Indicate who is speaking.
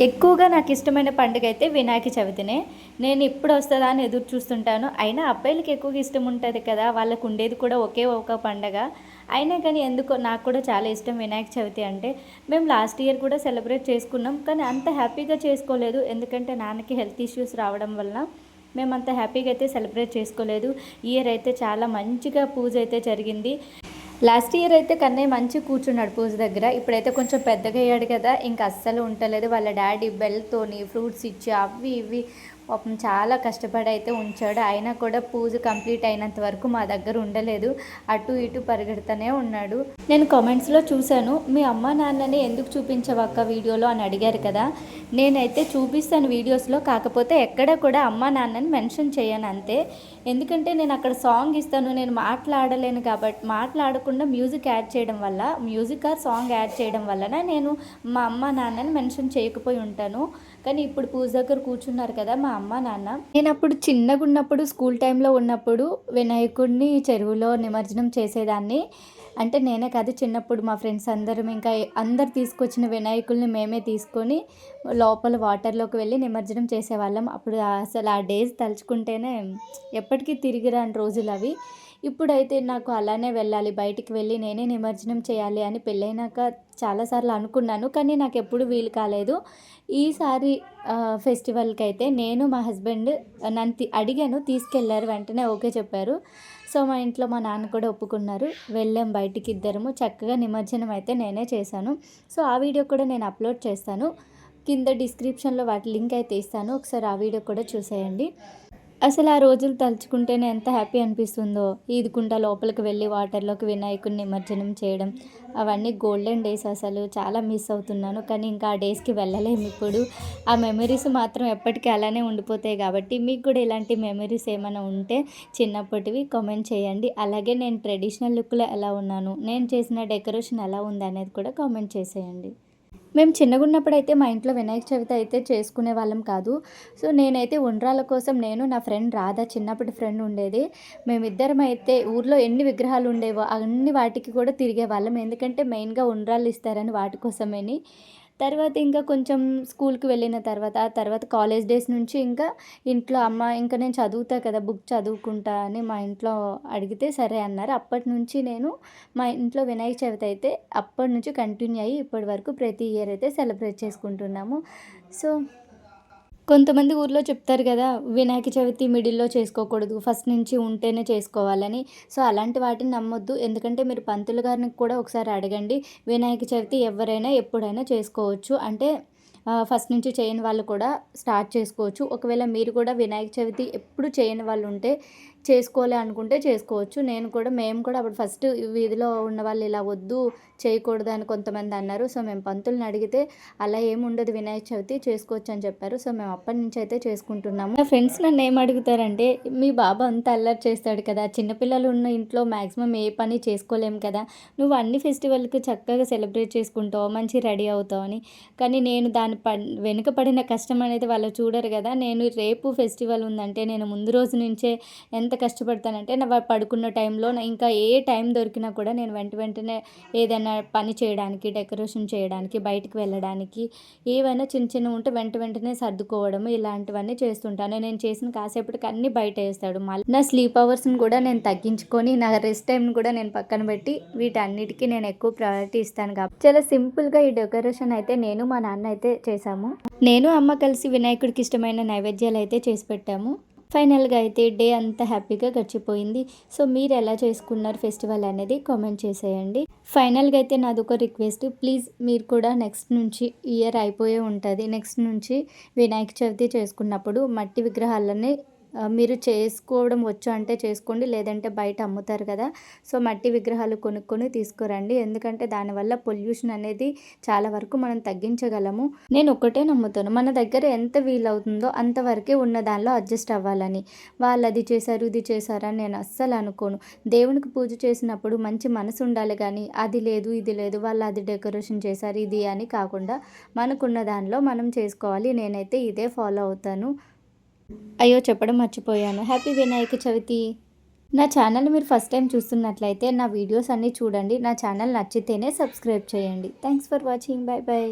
Speaker 1: ఎక్కువగా నాకు ఇష్టమైన పండుగ అయితే వినాయక చవితినే. నేను ఇప్పుడు వస్తుందా అని ఎదురు చూస్తుంటాను. అయినా అబ్బాయిలకి ఎక్కువగా ఇష్టం ఉంటుంది కదా వాళ్ళకు ఉండేది కూడా ఒకే ఒక పండగ. అయినా కానీ ఎందుకో నాకు కూడా చాలా ఇష్టం వినాయక చవితి అంటే. మేము లాస్ట్ ఇయర్ కూడా సెలబ్రేట్ చేసుకున్నాం కానీ అంత హ్యాపీగా చేసుకోలేదు. ఎందుకంటే నాన్నకి హెల్త్ ఇష్యూస్ రావడం వలన మేము అంత హ్యాపీగా అయితే సెలబ్రేట్ చేసుకోలేదు. ఇయర్ అయితే చాలా మంచిగా పూజ అయితే జరిగింది. లాస్ట్ ఇయర్ అయితే కన్నయ్య మంచి కూర్చున్నాడు పూజ దగ్గర. ఇప్పుడైతే కొంచెం పెద్దగా అయ్యాడు కదా ఇంకా అస్సలు ఉండలేదు వాళ్ళ డాడీ బెల్ట్తోని ఫ్రూట్స్ ఇచ్చి అవి ఇవి పాపం చాలా కష్టపడి అయితే ఉంచాడు. అయినా కూడా పూజ కంప్లీట్ అయినంత వరకు మా దగ్గర ఉండలేదు. అటు ఇటు పరిగెడుతూనే ఉన్నాడు. నేను కామెంట్స్లో చూశాను మీ అమ్మ నాన్నని ఎందుకు చూపించవక్క వీడియోలో? అని అడిగారు కదా. నేనైతే చూపిస్తాను వీడియోస్లో కాకపోతే ఎక్కడ కూడా అమ్మ నాన్నని మెన్షన్ చేయను అంతే. ఎందుకంటే నేను అక్కడ సాంగ్ ఇస్తాను నేను మాట్లాడలేను కాబట్టి మాట్లాడకుండా మ్యూజిక్ యాడ్ చేయడం వల్ల మ్యూజిక్ ఆర్ సాంగ్ యాడ్ చేయడం వలన నేను మా అమ్మ నాన్నని మెన్షన్ చేయకపోయి ఉంటాను. కానీ ఇప్పుడు పూజ దగ్గర కూర్చున్నారు కదా మా అమ్మ నాన్న. నేను అప్పుడు చిన్నగా ఉన్నప్పుడు స్కూల్ టైంలో ఉన్నప్పుడు వినాయకుడిని చెరువులో నిమజ్జనం చేసేదాన్ని. అంటే నేనే కాదు చిన్నప్పుడు మా ఫ్రెండ్స్ అందరం ఇంకా అందరు తీసుకొచ్చిన వినాయకుల్ని మేమే తీసుకొని లోపల వాటర్లోకి వెళ్ళి నిమజ్జనం చేసేవాళ్ళం. అప్పుడు అసలు ఆ డేస్ తలుచుకుంటేనే ఎప్పటికీ తిరిగి రాని రోజులు అవి. ఇప్పుడైతే నాకు అలానే వెళ్ళాలి బయటికి వెళ్ళి నేనే నిమజ్జనం చేయాలి అని పెళ్ళైనాక చాలాసార్లు అనుకున్నాను కానీ నాకు ఎప్పుడు వీలు కాలేదు. ఈసారి ఫెస్టివల్కి అయితే నేను మా హస్బెండ్ నన్ను అడిగాను తీసుకెళ్ళారు వెంటనే ఓకే చెప్పారు. సో మా ఇంట్లో మా నాన్న కూడా ఒప్పుకున్నారు వెళ్ళాం బయటికి ఇద్దరము చక్కగా నిమజ్జనం అయితే నేనే చేశాను. సో ఆ వీడియో కూడా నేను అప్లోడ్ చేస్తాను కింద డిస్క్రిప్షన్లో వాటి లింక్ అయితే ఇస్తాను ఒకసారి ఆ వీడియో కూడా చూసేయండి. అసలు ఆ రోజులు తలుచుకుంటేనే ఎంత హ్యాపీ అనిపిస్తుందో. ఈదుకుంటా లోపలికి వెళ్ళి వాటర్లోకి వినాయకుడిని నిమజ్జనం చేయడం. అవన్నీ గోల్డెన్ డేస్ అసలు. చాలా మిస్ అవుతున్నాను. కానీ ఇంకా ఆ డేస్కి వెళ్ళలేము ఇప్పుడు. ఆ మెమరీస్ మాత్రం ఎప్పటికీ అలానే ఉండిపోతాయి కాబట్టి మీకు కూడా ఇలాంటి మెమరీస్ ఏమైనా ఉంటే చిన్నప్పటివి కామెంట్ చేయండి. అలాగే నేను ట్రెడిషనల్ లుక్లో ఎలా ఉన్నాను? నేను చేసిన డెకరేషన్ ఎలా ఉంది అనేది కూడా కామెంట్ చేసేయండి. మేము చిన్నగా ఉన్నప్పుడు అయితే మా ఇంట్లో వినాయక చవితి అయితే చేసుకునే వాళ్ళం కాదు. సో నేనైతే ఉండ్రాల కోసం నేను నా ఫ్రెండ్ రాధా చిన్నప్పటి ఫ్రెండ్ ఉండేది. మేమిద్దరం అయితే ఊర్లో ఎన్ని విగ్రహాలు ఉండేవో అన్ని వాటికి కూడా తిరిగే వాళ్ళం. ఎందుకంటే మెయిన్గా ఉండ్రాలు ఇస్తారని వాటి కోసమేని. తర్వాత ఇంకా కొంచెం స్కూల్కి వెళ్ళిన తర్వాత ఆ తర్వాత కాలేజ్ డేస్ నుంచి ఇంకా ఇంట్లో అమ్మ ఇంకా నేను చదువుతా కదా బుక్ చదువుకుంటా అని మా ఇంట్లో అడిగితే సరే అన్నారు. అప్పటి నుంచి నేను మా ఇంట్లో వినాయక చవితి అయితే అప్పటి నుంచి కంటిన్యూ అయ్యి ఇప్పటి వరకు ప్రతి ఇయర్ అయితే సెలబ్రేట్ చేసుకుంటున్నాము. సో కొంతమంది ఊర్లో చెప్తారు కదా వినాయక చవితి మిడిల్లో చేసుకోకూడదు ఫస్ట్ నుంచి ఉంటేనే చేసుకోవాలని. సో అలాంటి వాటిని నమ్మొద్దు. ఎందుకంటే మీరు పంతులు గారిని కూడా ఒకసారి అడగండి వినాయక చవితి ఎవరైనా ఎప్పుడైనా చేసుకోవచ్చు? అంటే ఫస్ట్ నుంచి చేయని వాళ్ళు కూడా స్టార్ట్ చేసుకోవచ్చు. ఒకవేళ మీరు కూడా వినాయక చవితి ఎప్పుడు చేయని వాళ్ళు ఉంటే చేసుకోలే అనుకుంటే చేసుకోవచ్చు. నేను కూడా మేము కూడా అప్పుడు ఫస్ట్ వీధిలో ఉన్న వాళ్ళు ఇలా వద్దు చేయకూడదు అని కొంతమంది అన్నారు. సో మేము పంతుల్ని అడిగితే అలా ఏమి ఉండదు వినాయక చవితి చేసుకోవచ్చు అని చెప్పారు. సో మేము అప్పటి నుంచి అయితే చేసుకుంటున్నాము. నా ఫ్రెండ్స్ నన్ను ఏం అడుగుతారంటే మీ బాబా అంత అల్లరి చేస్తాడు కదా చిన్నపిల్లలు ఉన్న ఇంట్లో మ్యాక్సిమం ఏ పని చేసుకోలేము కదా నువ్వు అన్ని ఫెస్టివల్కి చక్కగా సెలబ్రేట్ చేసుకుంటావు మంచి రెడీ అవుతావు అని. కానీ నేను దాని ప వెనుక పడిన కష్టం అనేది వాళ్ళు చూడరు కదా. నేను రేపు ఫెస్టివల్ ఉందంటే నేను ముందు రోజు నుంచే ఎంత ఎంత కష్టపడతానంటే నా పడుకున్న టైంలో ఇంకా ఏ టైం దొరికినా కూడా నేను వెంట వెంటనే ఏదైనా పని చేయడానికి డెకరేషన్ చేయడానికి బయటికి వెళ్ళడానికి ఏవైనా చిన్న చిన్న ఉంటే వెంట వెంటనే సర్దుకోవడం ఇలాంటివన్నీ చేస్తుంటాను. నేను చేసిన కాసేపటికి అన్ని బయట వేస్తాడు. మళ్ళీ నా స్లీప్ అవర్స్ని కూడా నేను తగ్గించుకొని నా రెస్ట్ టైంని కూడా నేను పక్కన పెట్టి వీటన్నిటికీ నేను ఎక్కువ ప్రయారిటీ ఇస్తాను కాబట్టి చాలా సింపుల్గా ఈ డెకరేషన్ అయితే నేను మా నాన్న అయితే చేశాము. నేను అమ్మ కలిసి వినాయకుడికి ఇష్టమైన నైవేద్యాలు అయితే చేసి పెట్టాము. ఫైనల్గా అయితే డే అంతా హ్యాపీగా గడిచిపోయింది. సో మీరు ఎలా చేసుకున్నారు ఫెస్టివల్ అనేది కామెంట్ చేసేయండి. ఫైనల్గా అయితే నాది ఒక రిక్వెస్ట్. ప్లీజ్ మీరు కూడా నెక్స్ట్ నుంచి ఇయర్ అయిపోయే ఉంటుంది. నెక్స్ట్ నుంచి వినాయక చవితి చేసుకున్నప్పుడు మట్టి విగ్రహాలని మీరు చేసుకోవడం వచ్చు అంటే చేసుకోండి లేదంటే బయట అమ్ముతారు కదా. సో మట్టి విగ్రహాలు కొనుక్కొని తీసుకురండి. ఎందుకంటే దానివల్ల పొల్యూషన్ అనేది చాలా వరకు మనం తగ్గించగలము. నేను ఒకటే నమ్ముతాను. మన దగ్గర ఎంత వీలవుతుందో అంతవరకే ఉన్న దానిలో అడ్జస్ట్ అవ్వాలని. వాళ్ళు అది చేశారు ఇది చేశారని నేను అస్సలు అనుకోను. దేవునికి పూజ చేసినప్పుడు మంచి మనసు ఉండాలి కానీ అది లేదు ఇది లేదు వాళ్ళు అది డెకరేషన్ చేశారు ఇది అని కాకుండా మనకున్న దానిలో మనం చేసుకోవాలి. నేనైతే ఇదే ఫాలో అవుతాను. అయ్యో చెప్పడం మర్చిపోయాను. హ్యాపీ వినాయక చవితి. నా ఛానల్ మీరు ఫస్ట్ టైం చూస్తున్నట్లయితే నా వీడియోస్ అన్నీ చూడండి. నా ఛానల్ నచ్చితేనే సబ్స్క్రైబ్ చేయండి. Thanks for watching. Bye bye